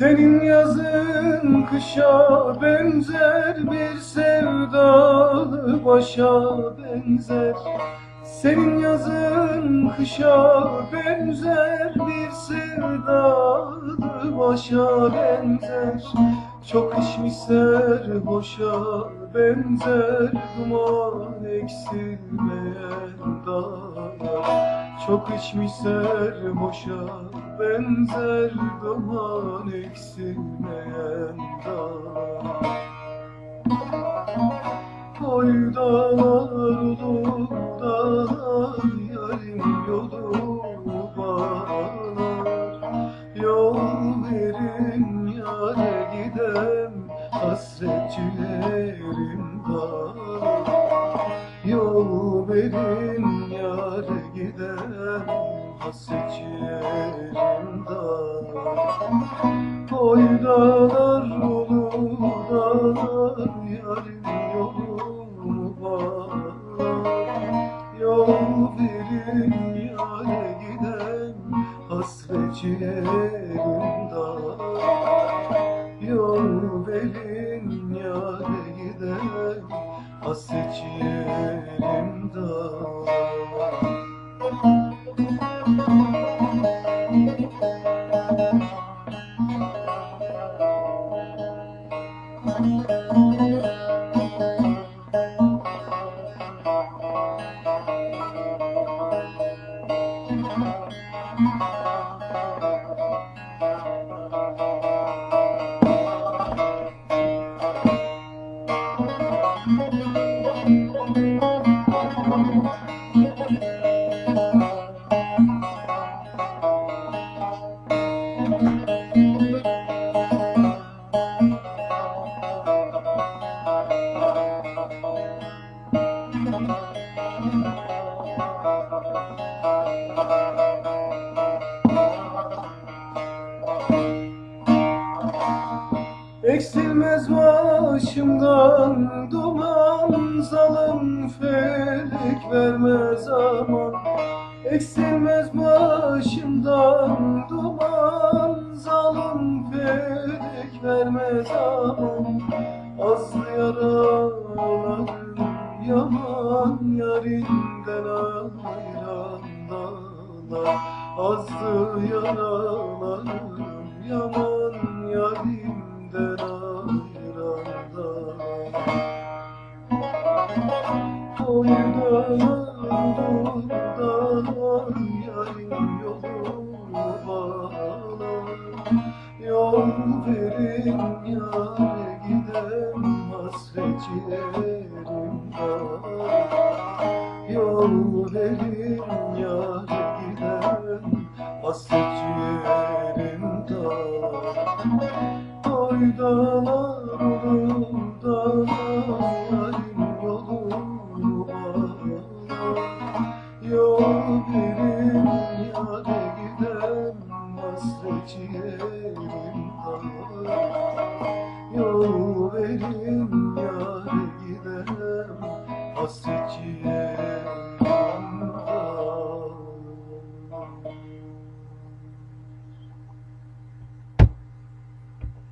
Senin yazın kışa benzer bir sevdalı başa benzer. Senin yazın kışa benzer bir sevdalı başa benzer Çok içmişler boşa benzer duman eksilmeyen dağlar. Çok içmişler boşa benzer duman eksilmeyen dağ Oy dağlar olur dağlar yarim yolu Yol verin yâre giden hasretçilerim dağlar Oy dağlar olur dağlar yarim yolumu bağlar Yol verin yâre giden hasretçilerim dağlar hasretçilerim dağlar Eksilmez başımdan duman Zalim felek vermez aman. Eksilmez başımdan duman Zalim felek vermez aman. Azlı yaralarım yaman Yarinden ayran dağlar Azlı yaralarım yaman Yarimden dağlar Yarim yolumu bağlar Yol verin yâre gidem hasretçilerim var Yol verin yâre gidem hasretçilerim dar Oy dağlar olur posso te